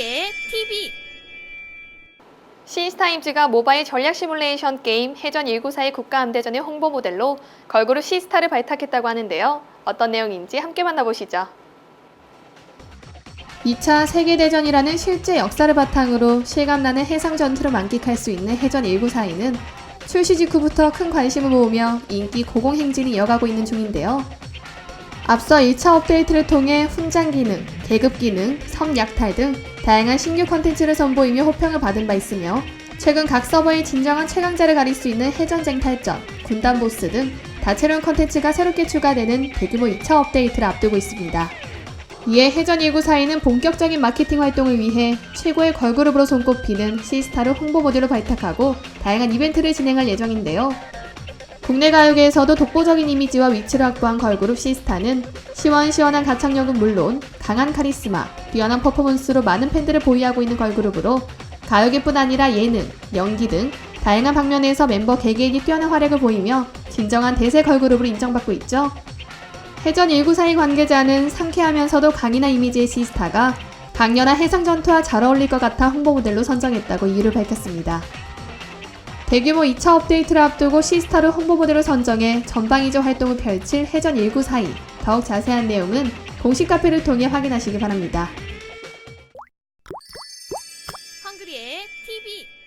우리의 TV 시스타임즈가 모바일 전략 시뮬레이션 게임 해전 194의 국가함대전의 홍보 모델로 걸그룹 시스타를 발탁했다고 하는데요. 어떤 내용인지 함께 만나보시죠. 2차 세계대전이라는 실제 역사를 바탕으로 실감나는 해상 전투를 만끽할 수 있는 해전 194는 출시 직후부터 큰 관심을 모으며 인기 고공행진이 이어가고 있는 중인데요. 앞서 1차 업데이트를 통해 훈장 기능, 계급 기능, 섬 약탈 등 다양한 신규 컨텐츠를 선보이며 호평을 받은 바 있으며 최근 각 서버의 진정한 최강자를 가릴 수 있는 해전쟁 탈전, 군단 보스 등 다채로운 컨텐츠가 새롭게 추가되는 대규모 2차 업데이트를 앞두고 있습니다. 이에 해전 194에는 본격적인 마케팅 활동을 위해 최고의 걸그룹으로 손꼽히는 시스타를 홍보 모델로 발탁하고 다양한 이벤트를 진행할 예정인데요. 국내 가요계에서도 독보적인 이미지와 위치를 확보한 걸그룹 시스타는 시원시원한 가창력은 물론 강한 카리스마, 뛰어난 퍼포먼스로 많은 팬들을 보유하고 있는 걸그룹으로 가요계뿐 아니라 예능, 연기 등 다양한 방면에서 멤버 개개인이 뛰어난 활약을 보이며 진정한 대세 걸그룹으로 인정받고 있죠. 해전 194의 관계자는 상쾌하면서도 강인한 이미지의 시스타가 강렬한 해상 전투와 잘 어울릴 것 같아 홍보 모델로 선정했다고 이유를 밝혔습니다. 대규모 2차 업데이트를 앞두고 시스타를 홍보모델로 선정해 전방위적 활동을 펼칠 해전 1942. 더욱 자세한 내용은 공식 카페를 통해 확인하시기 바랍니다. 헝그리의 TV